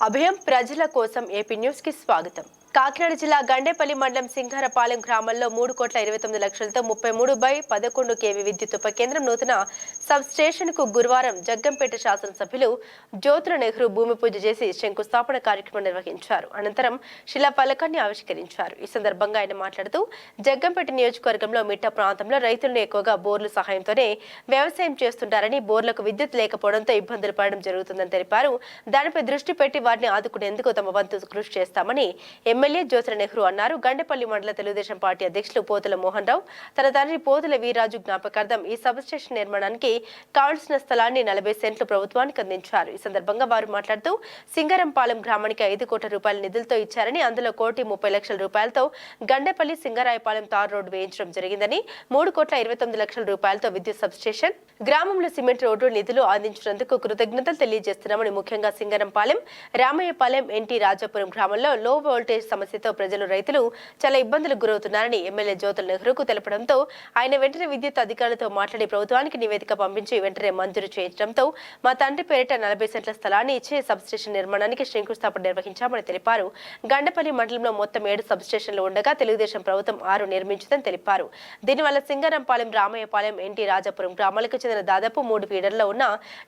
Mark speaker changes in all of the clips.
Speaker 1: అభయం ప్రజల కోసం ఏపీ న్యూస్కి స్వాగతం. కాకినాడ జిల్లా గండేపల్లి మండలం సింగారపాలెం గ్రామంలో మూడు కోట్ల ఇరవై తొమ్మిది లక్షలతో ముప్పై మూడు బై పదకొండు కేవీ విద్యుత్ ఉప కేంద్రం నూతన సబ్ స్టేషన్కు గురువారం జగ్గంపేట శాసనసభ్యులు జ్యోతుల నెహ్రూ భూమి పూజ చేసి శంకుస్థాపన కార్యక్రమం నిర్వహించారు. అనంతరం శిలా ఫలకాన్ని ఆవిష్కరించారు. ఈ సందర్భంగా ఆయన మాట్లాడుతూ జగ్గంపేట నియోజకవర్గంలో మిట్ట ప్రాంతంలో రైతులను ఎక్కువగా బోర్లు సహాయంతోనే వ్యవసాయం చేస్తుంటారని బోర్లకు విద్యుత్ లేకపోవడంతో ఇబ్బందులు పడడం జరుగుతుందని తెలిపారు. దానిపై దృష్టి పెట్టి వారిని ఆదుకునేందుకు తమ వంతు కృషి చేస్తామని ఎమ్మెల్యే జ్యోతుల నెహ్రూ అన్నారు. గండపల్లి మండల తెలుగుదేశం పార్టీ అధ్యక్షులు పోతుల మోహన్ రావు తన తండ్రి పోతుల వీరాజు జ్ఞాపకార్థం ఈ సబ్ స్టేషన్ నిర్మాణానికి కావాల్సిన స్థలాన్ని నలభై సెంట్లు ప్రభుత్వానికి అందించారు. ఈ సందర్భంగా వారు మాట్లాడుతూ సింగారంపాలెం గ్రామానికి ఐదు కోట్ల రూపాయల నిధులతో ఇచ్చారని అందులో కోటి ముప్పై లక్షల రూపాయలతో గండేపల్లి సింగరాయపాలెం తార్ రోడ్డు వేయించడం జరిగిందని మూడు కోట్ల ఇరవై తొమ్మిది లక్షల రూపాయలతో విద్యుత్ సబ్ స్టేషన్ గ్రామంలో సిమెంట్ రోడ్డు నిధులు అందించినందుకు కృతజ్ఞతలు తెలియజేస్తున్నామని ముఖ్యంగా సింగరంపాలెం రామయ్యపాలెం ఎన్టీ రాజాపురం గ్రామంలో లో వోల్టేజ్ సమస్యతో ప్రజలు రైతులు చాలా ఇబ్బందులకు గురవుతున్నారని ఎమ్మెల్యే జ్యోతుల నెహ్రూకు తెలపడంతో ఆయన వెంటనే విద్యుత్ అధికారులతో మాట్లాడి ప్రభుత్వానికి నివేదిక పంపించి వెంటనే మంజూరు చేయించడంతో మా తండ్రి పేరిట నలభై సెంట్ల స్థలాన్ని ఇచ్చి సబ్స్టేషన్ నిర్మాణానికి శంకుస్థాపన నిర్వహించామని తెలిపారు. గండపల్లి మండలంలో మొత్తం ఏడు సబ్స్టేషన్లు ఉండగా తెలుగుదేశం ప్రభుత్వం ఆరు నిర్మించిందని తెలిపారు. దీనివల్ల సింగరంపాలెం రామయ్యపాలెం ఎన్టీ రాజాపురం గ్రామాలకు చెందిన దాదాపు మూడు ఫీడర్లో ఉన్న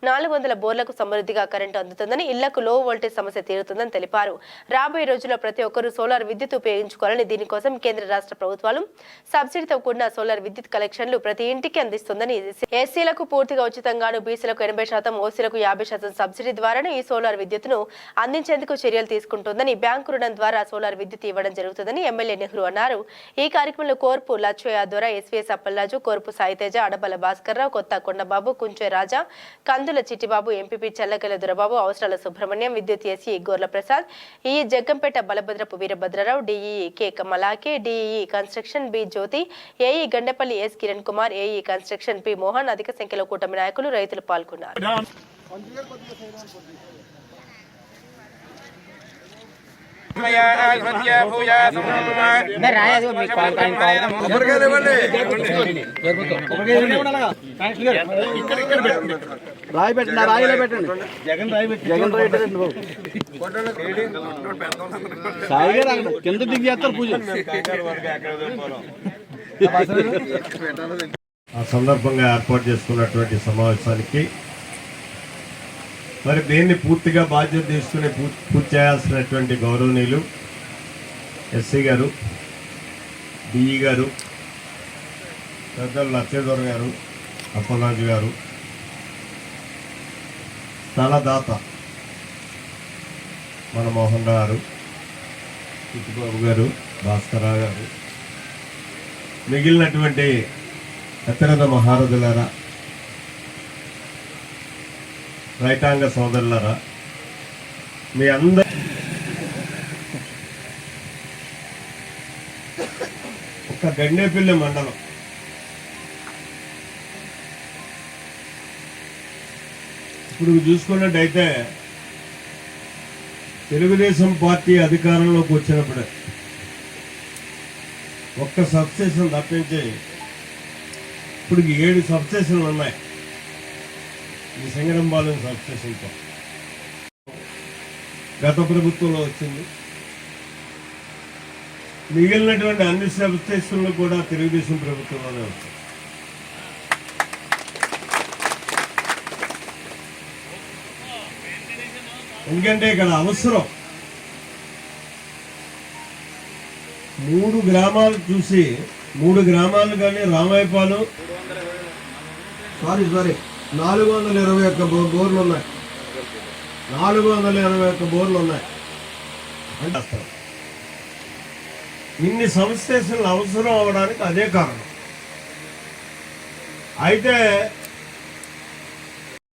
Speaker 1: నాలుగు వందల బోర్లకు సమృద్ధిగా కరెంటు అందుతుందని ఇళ్ళకు లో వోల్టేజ్ సమస్య తీరుతుందని తెలిపారు. రాబోయే రోజుల్లో ప్రతి ఒక్కరూ సోలార్ విద్యుత్ ఉపయోగించుకోవాలని దీనికోసం కేంద్ర రాష్ట్ర ప్రభుత్వాలు సబ్సిడీతో కూడిన సోలార్ విద్యుత్ కలెక్షన్లు ప్రతి ఇంటికి అందిస్తుందని ఎస్సీలకు పూర్తిగా ఉచితంగాను బీసీలకు ఎనభై శాతం ఓసీలకు యాభై శాతం సబ్సిడీ ద్వారానే ఈ సోలార్ విద్యుత్తును అందించేందుకు చర్యలు తీసుకుంటుందని బ్యాంకు రుణం ద్వారా సోలార్ విద్యుత్ ఇవ్వడం జరుగుతుందని ఎమ్మెల్యే నెహ్రూ అన్నారు. ఈ కార్యక్రమంలో కోర్పు లచ్చయ్య ద్వారా ఎస్వీఎస్ అప్పలరాజు కోర్పు సాయితేజ అడబల భాస్కర్రావు కొత్త కొండబాబు కుంచే రాజా కందుల చిట్టిబాబు ఎంపీపీ చల్లకల దురబాబు అవసరాల సుబ్రహ్మణ్యం విద్యుత్ SC Gorla Prasad EE Jaggampeta Balabhadrapu Veerabhadrarao DE K Kamalakar DE construction B Jyothi AE Gandepalli S Kiran Kumar AE construction P Mohan అధిక సంఖ్య సంఖ్యలో కూటమి నాయకులు రైతులు పాల్గొన్నారు
Speaker 2: రాయి పెట్టండి రాయిలో పెట్టండి జగన్ రాయి జగన్ రాయి పెట్టండి బాబు సాయిగా రాగండి కింద దిగి చేస్తారు పూజ
Speaker 3: ఆ సందర్భంగా ఏర్పాటు చేసుకున్నటువంటి సమావేశానికి. మరి దీన్ని పూర్తిగా బాధ్యత తీసుకుని పూర్తి చేయాల్సినటువంటి గౌరవనీయులు ఎస్సీ గారు డిఈ గారు పెద్దలు లచ్చేదొర గారు అప్పలరాజు గారు స్థలదాత మనమోహన్ రావు గారు చిట్టుబాబు గారు భాస్కరరావు గారు మిగిలినటువంటి అత్యనంత మహారథులారా రైతాంగ సోదరులారా మీ అందరి ఒక గండేపల్లి మండలం. ఇప్పుడు చూసుకున్నట్టయితే తెలుగుదేశం పార్టీ అధికారంలోకి వచ్చినప్పుడు ఒక్క సబ్స్టేషన్ తప్పించి ఇప్పుడు ఏడు సబ్స్టేషన్లు ఉన్నాయి. ఈ సింగరంపాలెం సబ్స్టేషన్తో గత ప్రభుత్వంలో వచ్చింది. మిగిలినటువంటి అన్ని సబ్స్టేషన్లు కూడా తెలుగుదేశం ప్రభుత్వంలోనే వచ్చాయి ఎందుకంటే ఇక్కడ అవసరం. మూడు గ్రామాలు చూసి మూడు గ్రామాలు కానీ రామాయపాలెం. సారీ సారీ నాలుగు వందల ఇరవై ఒక్క బోర్లు ఉన్నాయి నాలుగు వందల ఇరవై ఒక్క బోర్లు ఉన్నాయి అంటే అసలు ఇన్ని సంస్థలు అవసరం అవడానికి అదే కారణం. అయితే